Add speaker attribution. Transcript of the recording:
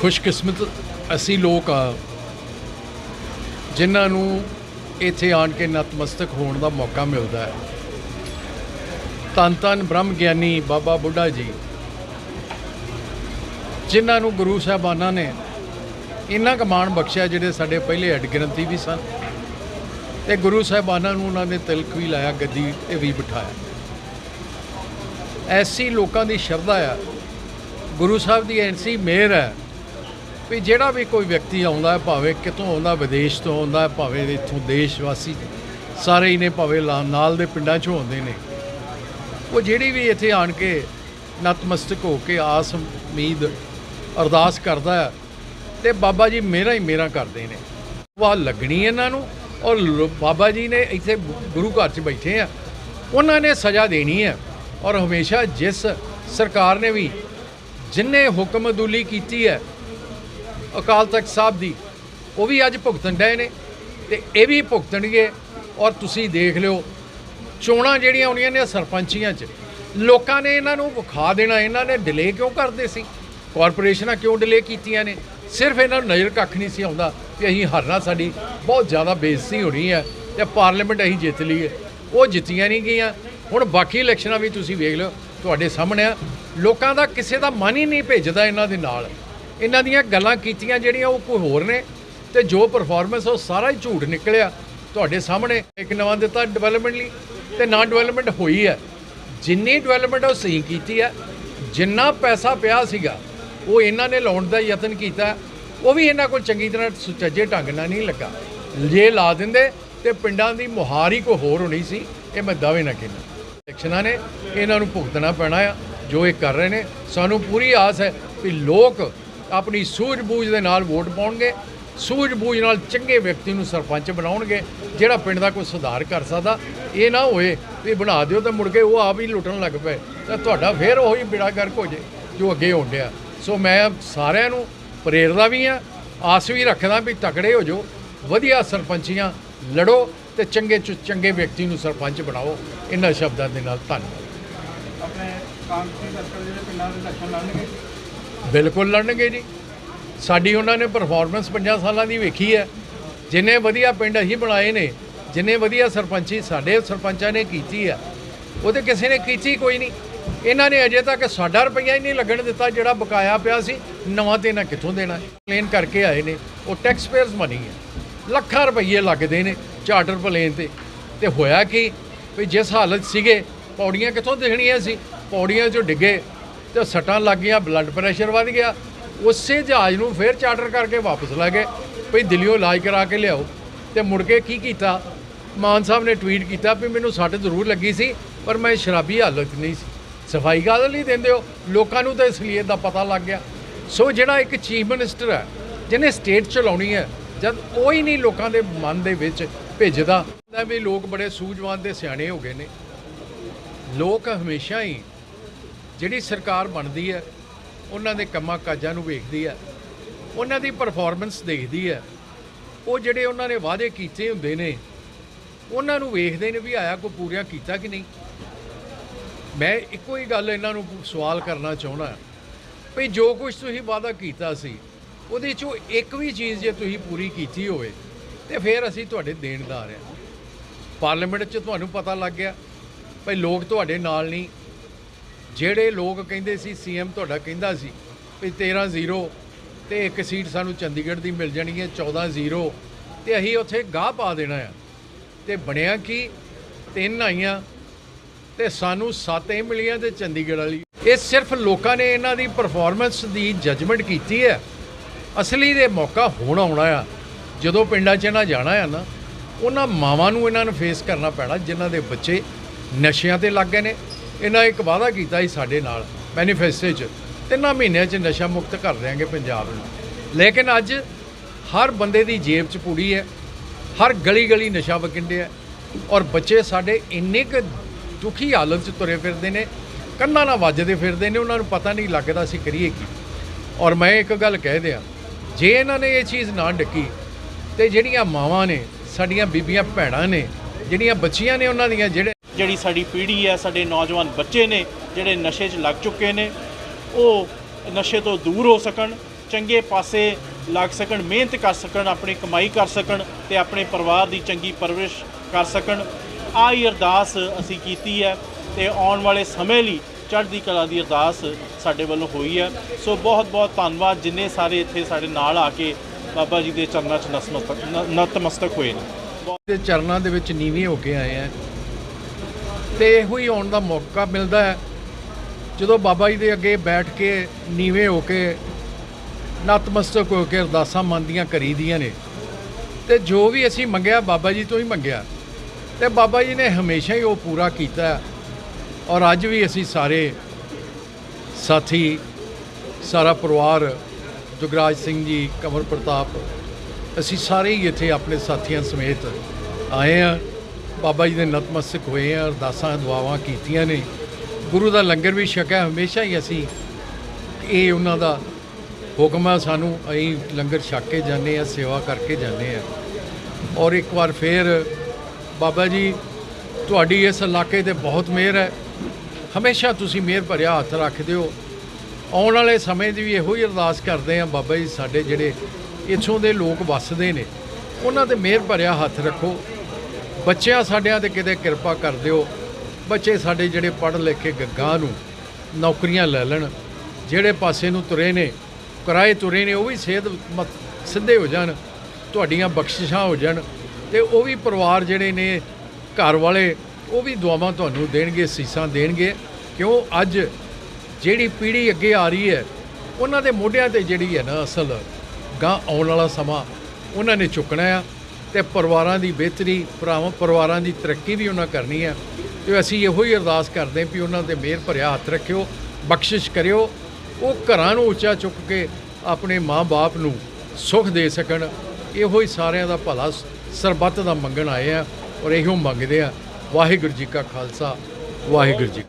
Speaker 1: ਖੁਸ਼ਕਿਸਮਤ ਅਸੀਂ ਲੋਕ ਆ, ਜਿਨ੍ਹਾਂ ਨੂੰ ਇੱਥੇ ਆਣ ਕੇ ਨਤਮਸਤਕ ਹੋਣ ਦਾ ਮੌਕਾ ਮਿਲਦਾ ਹੈ। ਧੰਨ ਧੰਨ ਬ੍ਰਹਮ ਗਿਆਨੀ ਬਾਬਾ ਬੁੱਢਾ ਜੀ, ਜਿਨ੍ਹਾਂ ਨੂੰ ਗੁਰੂ ਸਾਹਿਬਾਨਾਂ ਨੇ ਇੰਨਾ ਕਮਾਨ ਬਖਸ਼ਿਆ ਜਿਹੜੇ ਸਾਡੇ ਪਹਿਲੇ ਹੈਡ ਗ੍ਰੰਥੀ ਵੀ ਸਨ ਤੇ ਗੁਰੂ ਸਾਹਿਬਾਨਾਂ ਨੂੰ ਉਹਨਾਂ ਨੇ ਤਿਲਕ ਵੀ ਲਾਇਆ, ਗੱਦੀ ਤੇ ਵੀ ਬਿਠਾਇਆ। ਐਸੀ ਲੋਕਾਂ ਦੀ ਸ਼ਰਧਾ ਆ ਗੁਰੂ ਸਾਹਿਬ ਦੀ ਐਸੀ ਮਿਹਰ ਹੈ ਵੀ ਜਿਹੜਾ ਵੀ ਕੋਈ ਵਿਅਕਤੀ ਆਉਂਦਾ ਹੈ, ਭਾਵੇਂ ਕਿਤੋਂ ਆਉਂਦਾ ਵਿਦੇਸ਼ ਤੋਂ ਆਉਂਦਾ ਭਾਵੇਂ ਇੱਥੋਂ ਦੇਸ਼ ਵਾਸੀ ਸਾਰੇ ਹੀ ਨੇ, ਭਾਵੇਂ ਲਾ- ਨਾਲ ਦੇ ਪਿੰਡਾਂ 'ਚੋਂ ਆਉਂਦੇ ਨੇ। ਉਹ ਜਿਹੜੀ ਵੀ ਇੱਥੇ ਆਣ ਕੇ ਨਤਮਸਤਕ ਹੋ ਕੇ ਆਸ, ਉਮੀਦ, ਅਰਦਾਸ ਕਰਦਾ ਹੈ ਤੇ ਬਾਬਾ ਜੀ ਮੇਰਾ ਹੀ ਮੇਰਾ ਕਰਦੇ ਨੇ। ਵਾਹ ਲੱਗਣੀ ਇਹਨਾਂ ਨੂੰ ਔਰ ਬਾਬਾ ਜੀ ਨੇ ਇੱਥੇ ਗੁਰੂ ਘਰ 'ਚ ਬੈਠੇ ਆ। ਉਹਨਾਂ ਨੇ ਸਜ਼ਾ ਦੇਣੀ ਹੈ ਔਰ ਹਮੇਸ਼ਾ ਜਿਸ ਸਰਕਾਰ ਨੇ ਵੀ ਜਿੰਨੇ ਹੁਕਮਦੁਲੀ ਕੀਤੀ ਹੈ, ਅਕਾਲ ਤਖਤ ਸਾਹਿਬ ਦੀ, ਉਹ ਵੀ ਅੱਜ ਭੁਗਤਣ ਡਏ ਨੇ, ਤੇ ਇਹ ਵੀ ਭੁਗਤਣਗੇ, ਔਰ ਤੁਸੀਂ ਦੇਖ ਲਿਓ, ਚੋਣਾਂ ਜਿਹੜੀਆਂ ਆਉਣੀਆਂ ਨੇ ਸਰਪੰਚੀਆਂ 'ਚ, ਲੋਕਾਂ ਨੇ ਇਹਨਾਂ ਨੂੰ ਵਿਖਾ ਦੇਣਾ, ਇਹਨਾਂ ਨੇ ਡਿਲੇ ਕਿਉਂ ਕਰਦੇ ਸੀ? ਕਾਰਪੋਰੇਸ਼ਨਾਂ ਕਿਉਂ ਡਿਲੇ ਕੀਤੀਆਂ ਨੇ? ਸਿਰਫ ਇਹਨਾਂ ਨੂੰ ਨਜ਼ਰ ਕੱਖ ਨਹੀਂ ਸੀ ਆਉਂਦਾ ਕਿ ਅਸੀਂ ਹਾਰਨਾ ਸਾਡੀ ਬਹੁਤ ਜ਼ਿਆਦਾ ਬੇਇੱਜ਼ਤੀ ਹੋਣੀ ਹੈ ਤੇ ਪਾਰਲੀਮੈਂਟ ਅਸੀਂ ਜਿੱਤ ਲਈਏ। ਉਹ ਜਿੱਤੀਆਂ ਨਹੀਂ ਗਈਆਂ। ਹੁਣ ਬਾਕੀ ਇਲੈਕਸ਼ਨਾਂ ਵੀ ਤੁਸੀਂ ਵੇਖ ਲਿਓ, ਤੁਹਾਡੇ ਸਾਹਮਣੇ ਆ। ਲੋਕਾਂ ਦਾ ਕਿਸੇ ਦਾ ਮਨ ਹੀ ਨਹੀਂ ਭੇਜਦਾ ਇਹਨਾਂ ਦੇ ਨਾਲ। ਇਹਨਾਂ ਦੀਆਂ ਗੱਲਾਂ ਕੀਤੀਆਂ ਜਿਹੜੀਆਂ ਉਹ ਕੋਈ ਹੋਰ ਨੇ ਤੇ ਜੋ ਪਰਫਾਰਮੈਂਸ ਉਹ ਸਾਰਾ ਹੀ ਝੂਠ ਨਿਕਲਿਆ। ਤੁਹਾਡੇ ਸਾਹਮਣੇ ਇੱਕ ਨਵਾਂ ਦਿੱਤਾ ਡਿਵੈਲਪਮੈਂਟ ਲਈ ਤੇ ਨਾ ਡਿਵੈਲਪਮੈਂਟ ਹੋਈ ਹੈ। ਜਿੰਨੀ ਡਿਵੈਲਪਮੈਂਟ ਉਹ ਸਹੀ ਕੀਤੀ ਹੈ, ਜਿੰਨਾ ਪੈਸਾ ਪਿਆ ਸੀਗਾ, ਉਹ ਇਹਨਾਂ ਨੇ ਲਾਉਣ ਦਾ ਯਤਨ ਕੀਤਾ। ਉਹ ਵੀ ਇਹਨਾਂ ਕੋਲ ਚੰਗੀ ਤਰ੍ਹਾਂ ਸੁਚੱਜੇ ਢੰਗ ਨਾਲ ਨਹੀਂ ਲੱਗਾ। ਜੇ ਲਾ ਦਿੰਦੇ ਤੇ ਪਿੰਡਾਂ ਦੀ ਮੁਹਾਰ ਹੀ ਕੋਈ ਹੋਰ ਹੋਣੀ ਸੀ, ਇਹ ਮੈਂ ਦਾਅਵੇ ਨਾ ਕਹਿੰਦਾ। ਇਲੈਕਸ਼ਨਾਂ ਨੇ, ਇਹਨਾਂ ਨੂੰ ਭੁਗਤਣਾ ਪੈਣਾ ਆ। ਜੋ ਇਹ ਕਰ ਰਹੇ ਨੇ, ਸਾਨੂੰ ਪੂਰੀ ਆਸ ਹੈ ਵੀ ਲੋਕ ਆਪਣੀ ਸੂਝ-ਬੂਝ ਦੇ ਨਾਲ ਵੋਟ ਪਾਉਣਗੇ, ਸੂਝ-ਬੂਝ ਨਾਲ ਚੰਗੇ ਵਿਅਕਤੀ ਨੂੰ ਸਰਪੰਚ ਬਣਾਉਣਗੇ, ਜਿਹੜਾ ਪਿੰਡ ਦਾ ਕੋਈ ਸੁਧਾਰ ਕਰ ਸਕਦਾ, ਇਹ ਨਾ ਹੋਏ ਵੀ ਬਣਾ ਦਿਓ ਤਾਂ ਮੁੜ ਕੇ ਉਹ ਆਪ ਹੀ ਲੁੱਟਣ ਲੱਗ ਪਏ। ਤਾਂ ਤੁਹਾਡਾ ਫੇਰ ਉਹੀ ਬਿੜਾ ਗਰਕ ਹੋ ਜੇ, ਜੋ ਅੱਗੇ ਹੋਣ ਡਿਆ। ਸੋ ਮੈਂ ਸਾਰਿਆਂ ਨੂੰ ਪ੍ਰੇਰਦਾ ਵੀ ਆ ਆਸ ਵੀ ਰੱਖਦਾ ਵੀ ਤਕੜੇ ਹੋ ਜਾਓ, ਵਧੀਆ ਸਰਪੰਚੀਆਂ ਲੜੋ ਤੇ ਚੰਗੇ ਚ, ਚੰਗੇ ਵਿਅਕਤੀ ਨੂੰ ਸਰਪੰਚ ਬਣਾਓ। ਇਹਨਾਂ ਸ਼ਬਦਾਂ ਦੇ ਨਾਲ ਧੰਨਵਾਦ।
Speaker 2: ਕਾਂਗਰਸੀ ਸਰਕਾਰ ਜਿਹੜੇ ਪਿੰਡਾਂ ਦੇ ਇਲੈਕਸ਼ਨ ਲੜਨਗੇ?
Speaker 1: ਬਿਲਕੁਲ ਲੜਨਗੇ ਜੀ। ਸਾਡੀ ਉਹਨਾਂ ਨੇ ਪਰਫਾਰਮੈਂਸ 50 ਸਾਲਾਂ ਦੀ ਵੇਖੀ ਹੈ। ਜਿੰਨੇ ਵਧੀਆ ਪਿੰਡ ਅਸੀਂ ਬਣਾਏ ਨੇ, ਜਿੰਨੇ ਵਧੀਆ ਸਰਪੰਚੀ ਸਾਡੇ ਸਰਪੰਚਾਂ ਨੇ ਕੀਤੀ ਆ ਉਹ ਤੇ ਕਿਸੇ ਨੇ ਕੀਤੀ ਕੋਈ ਨਹੀਂ। ਇਹਨਾਂ ਨੇ ਅਜੇ ਤੱਕ ਸਾਡਾ ਰੁਪਈਆ ਹੀ ਨਹੀਂ ਲੱਗਣ ਦਿੱਤਾ, ਜਿਹੜਾ ਬਕਾਇਆ ਪਿਆ ਸੀ, ਨਵਾਂ ਤੇ ਨਾ ਕਿੱਥੋਂ ਦੇਣਾ ਪਲੇਨ ਕਰਕੇ ਆਏ ਨੇ, ਉਹ ਟੈਕਸ ਪੇਅਰਸ ਮਨੀ ਹੈ। ਲੱਖਾਂ ਰੁਪਈਏ ਲੱਗਦੇ ਨੇ ਚਾਰਟਰ ਪਲੇਨ ਤੇ। ਤੇ ਹੋਇਆ ਕੀ? ਵੀ ਜਿਸ ਹਾਲਤ ਸੀਗੇ, ਪੌੜੀਆਂ ਕਿੱਥੋਂ ਦਿਖਣੀਆਂ ਸੀ? ਪੌੜੀਆਂ 'ਚੋਂ ਡਿੱਗੇ ਤੇ ਸੱਟਾਂ ਲੱਗ ਗਈਆਂ ਬਲੱਡ ਪ੍ਰੈਸ਼ਰ ਵੱਧ ਗਿਆ। ਉਸੇ ਜਹਾਜ਼ ਨੂੰ ਫੇਰ ਚਾਰਟਰ ਕਰਕੇ ਵਾਪਸ ਲੈ ਗਏ। ਵੀ ਦਿੱਲੀੋਂ ਇਲਾਜ ਕਰਾ ਕੇ ਲਿਆਓ। ਤੇ ਮੁੜ ਕੇ ਕੀ ਕੀਤਾ? ਮਾਨ ਸਾਹਿਬ ਨੇ ਟਵੀਟ ਕੀਤਾ ਵੀ ਮੈਨੂੰ ਸੱਟ ਜ਼ਰੂਰ ਲੱਗੀ ਸੀ, ਪਰ ਮੈਂ ਸ਼ਰਾਬੀ ਹਾਲਤ ਨਹੀਂ ਸੀ। ਸਫ਼ਾਈ ਕਾਹਦੇ ਲਈ ਦਿੰਦੇ ਹੋ? ਲੋਕਾਂ ਨੂੰ ਤਾਂ ਅਸਲੀਅਤ ਦਾ ਪਤਾ ਲੱਗ ਗਿਆ। ਸੋ ਜਿਹੜਾ ਇੱਕ ਚੀਫ ਮਿਨਿਸਟਰ ਹੈ, ਜਿਹਨੇ ਸਟੇਟ ਚਲਾਉਣੀ ਹੈ, ਜਦ ਉਹ ਹੀ ਨਹੀਂ ਲੋਕਾਂ ਦੇ ਮਨ ਦੇ ਵਿੱਚ ਭੇਜਦਾ ਵੀ ਲੋਕ ਬੜੇ ਸੂਝਵਾਨ ਤੇ ਸਿਆਣੇ ਹੋ ਗਏ ਨੇ। ਲੋਕ ਹਮੇਸ਼ਾ ਹੀ ਜਿਹੜੀ ਸਰਕਾਰ ਬਣਦੀ ਹੈ, ਉਹਨਾਂ ਦੇ ਕੰਮਾਂ ਕਾਜਾਂ ਨੂੰ ਵੇਖਦੀ ਹੈ, ਉਹਨਾਂ ਦੀ ਪਰਫਾਰਮੈਂਸ ਦੇਖਦੀ ਹੈ, ਉਹ ਜਿਹੜੇ ਉਹਨਾਂ ਨੇ ਵਾਅਦੇ ਕੀਤੇ ਹੁੰਦੇ ਨੇ, ਉਹਨਾਂ ਨੂੰ ਵੇਖਦੇ ਨੇ ਵੀ ਆਇਆ ਕੋਈ ਪੂਰੀਆਂ ਕੀਤਾ ਕਿ ਨਹੀਂ। ਮੈਂ ਇੱਕੋ ਹੀ ਗੱਲ ਇਹਨਾਂ ਨੂੰ ਸਵਾਲ ਕਰਨਾ ਚਾਹੁੰਦਾ ਵੀ ਜੋ ਕੁਝ ਤੁਸੀਂ ਵਾਅਦਾ ਕੀਤਾ ਸੀ, ਉਹਦੇ ਚੋਂ ਇੱਕ ਵੀ ਚੀਜ਼ ਜੇ ਤੁਸੀਂ ਪੂਰੀ ਕੀਤੀ ਹੋਵੇ, ਤੇ ਫਿਰ ਅਸੀਂ ਤੁਹਾਡੇ ਦੇਣਦਾਰ ਆ ਪਾਰਲੀਮੈਂਟ 'ਚ ਤੁਹਾਨੂੰ ਪਤਾ ਲੱਗ ਗਿਆ ਭਈ ਲੋਕ ਤੁਹਾਡੇ ਨਾਲ ਨਹੀਂ ਜਿਹੜੇ ਲੋਕ ਕਹਿੰਦੇ ਸੀ, ਸੀਐਮ ਤੁਹਾਡਾ ਕਹਿੰਦਾ ਸੀ ਵੀ 13 ਜ਼ੀਰੋ ਤੇ ਇੱਕ ਸੀਟ ਸਾਨੂੰ ਚੰਡੀਗੜ੍ਹ ਦੀ ਮਿਲ ਜਾਣੀ ਹੈ 14 ਜ਼ੀਰੋ ਤੇ ਅਸੀਂ ਉੱਥੇ ਗਾਹ ਪਾ ਦੇਣਾ ਆ। ਤੇ ਬਣਿਆ ਕਿ? ਤਿੰਨ ਆਈਆਂ ਤੇ ਸਾਨੂੰ ਸੱਤ ਹੀ ਮਿਲੀਆਂ ਤੇ ਚੰਡੀਗੜ੍ਹ ਵਾਲੀ। ਇਹ ਸਿਰਫ ਲੋਕਾਂ ਨੇ ਇਹਨਾਂ ਦੀ ਪਰਫਾਰਮੈਂਸ ਦੀ ਜੱਜਮੈਂਟ ਕੀਤੀ ਹੈ। ਅਸਲੀ ਦੇ ਮੌਕਾ ਹੁਣ ਆਉਣਾ ਆ। ਜਦੋਂ ਪਿੰਡਾਂ 'ਚ ਇਹਨਾਂ ਜਾਣਾ ਆ ਨਾ, ਉਹਨਾਂ ਮਾਵਾਂ ਨੂੰ ਇਹਨਾਂ ਨੂੰ ਫੇਸ ਕਰਨਾ ਪੈਣਾ, ਜਿਨ੍ਹਾਂ ਦੇ ਬੱਚੇ ਨਸ਼ਿਆਂ ਤੇ ਲੱਗ ਗਏ ਨੇ। ਇਹਨਾਂ ਇੱਕ ਵਾਅਦਾ ਕੀਤਾ ਸੀ ਸਾਡੇ ਨਾਲ ਮੈਨੀਫੈਸਟੋ 'ਚ। ਤਿੰਨਾਂ ਮਹੀਨਿਆਂ 'ਚ ਨਸ਼ਾ ਮੁਕਤ ਕਰ ਦਿਆਂਗੇ ਪੰਜਾਬ ਨੂੰ। ਲੇਕਿਨ ਅੱਜ ਹਰ ਬੰਦੇ ਦੀ ਜੇਬ 'ਚ ਪੂੜੀ ਹੈ, ਹਰ ਗਲੀ ਗਲੀ ਨਸ਼ਾ ਵਕਿੰਦੇ ਹੈ ਔਰ ਬੱਚੇ ਸਾਡੇ ਇੰਨੇ ਕੁ ਦੁਖੀ ਹਾਲਤ 'ਚ ਤੁਰੇ ਫਿਰਦੇ ਨੇ, ਕੰਨਾਂ ਨਾਲ ਵੱਜਦੇ ਫਿਰਦੇ ਨੇ, ਉਹਨਾਂ ਨੂੰ ਪਤਾ ਨਹੀਂ ਲੱਗਦਾ ਅਸੀਂ ਕਰੀਏ ਕੀ। ਔਰ ਮੈਂ ਇੱਕ ਗੱਲ ਕਹਿ ਦਿਆਂ, ਜੇ ਇਹਨਾਂ ਨੇ ਇਹ ਚੀਜ਼ ਨਾ ਡੱਕੀ, ਤੇ ਜਿਹੜੀਆਂ ਮਾਵਾਂ ਨੇ, ਸਾਡੀਆਂ ਬੀਬੀਆਂ, ਭੈਣਾਂ ਨੇ, ਜਿਹੜੀਆਂ ਬੱਚੀਆਂ ਨੇ ਉਹਨਾਂ ਦੀਆਂ, ਜਿਹੜੇ
Speaker 2: ਜਿਹੜੀ ਸਾਡੀ ਪੀੜ੍ਹੀ ਹੈ, ਸਾਡੇ ਨੌਜਵਾਨ ਬੱਚੇ ਨੇ, ਜਿਹੜੇ ਨਸ਼ੇ 'ਚ ਲੱਗ ਚੁੱਕੇ ਨੇ, ਉਹ ਨਸ਼ੇ ਤੋਂ ਦੂਰ ਹੋ ਸਕਣ, ਚੰਗੇ ਪਾਸੇ ਲੱਗ ਸਕਣ, ਮਿਹਨਤ ਕਰ ਸਕਣ, ਆਪਣੀ ਕਮਾਈ ਕਰ ਸਕਣ ਤੇ ਆਪਣੇ ਪਰਿਵਾਰ ਦੀ ਚੰਗੀ ਪਰਵਰਿਸ਼ ਕਰ ਸਕਣ। ਆਹ ਹੀ ਅਰਦਾਸ ਅਸੀਂ ਕੀਤੀ ਹੈ ਤੇ ਆਉਣ ਵਾਲੇ ਸਮੇਂ ਲਈ ਚੜ੍ਹਦੀ ਕਲਾ ਦੀ ਅਰਦਾਸ ਸਾਡੇ ਵੱਲੋਂ ਹੋਈ ਹੈ। ਸੋ ਬਹੁਤ ਬਹੁਤ ਧੰਨਵਾਦ ਜਿੰਨੇ ਸਾਰੇ ਇੱਥੇ ਸਾਡੇ ਨਾਲ ਆ ਕੇ ਬਾਬਾ ਜੀ ਦੇ ਚਰਨਾਂ 'ਚ ਨਸਮਸਤਕ ਨਤਮਸਤਕ ਹੋਏ ਨੇ। ਬਹੁਤ
Speaker 1: ਦੇ ਚਰਨਾਂ ਦੇ ਵਿੱਚ ਨੀਵੇਂ ਹੋ ਕੇ ਆਏ ਆ। ਤੇ ਇਹੋ ਹੀ ਆਉਣ ਦਾ ਮੌਕਾ ਮਿਲਦਾ ਹੈ। ਜਦੋਂ ਬਾਬਾ ਜੀ ਦੇ ਅੱਗੇ ਬੈਠ ਕੇ ਨੀਵੇਂ ਹੋ ਕੇ ਨਤਮਸਤਕ ਹੋ ਕੇ ਅਰਦਾਸਾਂ ਮੰਨਦੀਆਂ ਕਰੀਦੀਆਂ ਨੇ, ਤੇ ਜੋ ਵੀ ਅਸੀਂ ਮੰਗਿਆ ਬਾਬਾ ਜੀ ਤੋਂ ਹੀ ਮੰਗਿਆ। ਤੇ ਬਾਬਾ ਜੀ ਨੇ ਹਮੇਸ਼ਾ ਹੀ ਉਹ ਪੂਰਾ ਕੀਤਾ ਔਰ ਅੱਜ ਵੀ ਅਸੀਂ ਸਾਰੇ ਸਾਥੀ, ਸਾਰਾ ਪਰਿਵਾਰ, ਜੁਗਰਾਜ ਸਿੰਘ ਜੀ ਕਮਲ ਪ੍ਰਤਾਪ, ਅਸੀਂ ਸਾਰੇ ਹੀ ਇੱਥੇ ਆਪਣੇ ਸਾਥੀਆਂ ਸਮੇਤ ਆਏ ਆ ਬਾਬਾ ਜੀ ਦੇ ਨਤਮਸਤਕ ਹੋਏ ਆ, ਅਰਦਾਸਾਂ, ਦੁਆਵਾਂ ਕੀਤੀਆਂ ਨੇ। ਗੁਰੂ ਦਾ ਲੰਗਰ ਵੀ ਛਕਿਆ, ਹਮੇਸ਼ਾ ਹੀ ਅਸੀਂ ਇਹ ਉਹਨਾਂ ਦਾ ਹੁਕਮ ਆ, ਸਾਨੂੰ ਅਸੀਂ ਲੰਗਰ ਛਕ ਕੇ ਜਾਂਦੇ ਆ, ਸੇਵਾ ਕਰਕੇ ਜਾਂਦੇ ਆ। ਔਰ ਇੱਕ ਵਾਰ ਫੇਰ ਬਾਬਾ ਜੀ, ਤੁਹਾਡੀ ਇਸ ਇਲਾਕੇ ਤੇ ਬਹੁਤ ਮਿਹਰ ਹੈ। ਹਮੇਸ਼ਾ ਤੁਸੀਂ ਮਿਹਰ ਭਰਿਆ ਹੱਥ ਰੱਖਦੇ ਹੋ ਆਉਣ ਵਾਲੇ ਸਮੇਂ ਦੀ ਵੀ ਇਹੋ ਹੀ ਅਰਦਾਸ ਕਰਦੇ ਆ ਬਾਬਾ ਜੀ, ਸਾਡੇ ਜਿਹੜੇ ਇੱਥੋਂ ਦੇ ਲੋਕ ਵੱਸਦੇ ਨੇ, ਉਹਨਾਂ ਤੇ ਮਿਹਰ ਭਰਿਆ ਹੱਥ ਰੱਖੋ। ਬੱਚਿਆਂ ਸਾਡਿਆਂ ਤੇ ਕਿਤੇ ਕਿਰਪਾ ਕਰ ਦਿਓ। ਬੱਚੇ ਸਾਡੇ ਜਿਹੜੇ ਪੜ੍ਹ ਲਿਖ ਕੇ ਗੱਗਾ ਨੂੰ ਨੌਕਰੀਆਂ ਲੈ ਲੈਣ, ਜਿਹੜੇ ਪਾਸੇ ਨੂੰ ਤੁਰੇ ਨੇ, ਕਿਰਾਏ ਤੁਰੇ ਨੇ, ਉਹ ਵੀ ਸਿਹਤ ਮਤ- ਸਿੱਧੇ ਹੋ ਜਾਣ, ਤੁਹਾਡੀਆਂ ਬਖਸ਼ਿਸ਼ਾਂ ਹੋ ਜਾਣ ਤੇ ਉਹ ਵੀ ਪਰਿਵਾਰ ਜਿਹੜੇ ਨੇ ਘਰ ਵਾਲੇ, ਉਹ ਵੀ ਦੁਆਵਾਂ ਤੁਹਾਨੂੰ ਦੇਣਗੇ, ਸੀਸਾਂ ਦੇਣਗੇ। ਕਿਉਂ? ਅੱਜ ਜਿਹੜੀ ਪੀੜ੍ਹੀ ਅੱਗੇ ਆ ਰਹੀ ਹੈ, ਉਹਨਾਂ ਦੇ ਮੋਢਿਆਂ ਤੇ ਜਿਹੜੀ ਹੈ ਨਾ ਅਸਲ ਗਾਂ ਆਉਣ ਵਾਲਾ ਸਮਾਂ, ਉਹਨਾਂ ਨੇ ਚੁੱਕਣਾ ਆ। ਤੇ ਪਰਿਵਾਰਾਂ ਦੀ ਬਿਹਤਰੀ, ਭਰਾਵਾਂ, ਪਰਿਵਾਰਾਂ ਦੀ ਤਰੱਕੀ ਵੀ ਉਹਨਾਂ ਕਰਨੀ ਹੈ। ਤੇ ਅਸੀਂ ਇਹੋ ਹੀ ਅਰਦਾਸ ਕਰਦੇ ਹਾਂ ਵੀ ਉਹਨਾਂ ਦੇ ਮਿਹਰ ਭਰਿਆ ਹੱਥ ਰੱਖਿਓ, ਬਖਸ਼ਿਸ਼ ਕਰਿਓ, ਉਹ ਘਰਾਂ ਨੂੰ ਉੱਚਾ ਚੁੱਕ ਕੇ ਆਪਣੇ ਮਾਂ-ਬਾਪ ਨੂੰ ਸੁੱਖ ਦੇ ਸਕਣ। ਇਹੋ ਹੀ ਸਾਰਿਆਂ ਦਾ ਭਲਾ ਸਰਬੱਤ ਦਾ ਮੰਗਣ ਆਏ ਆ ਔਰ ਇਹੋ ਮੰਗਦੇ ਆ ਵਾਹਿਗੁਰੂ ਜੀ ਕਾ ਖਾਲਸਾ, ਵਾਹਿਗੁਰੂ ਜੀ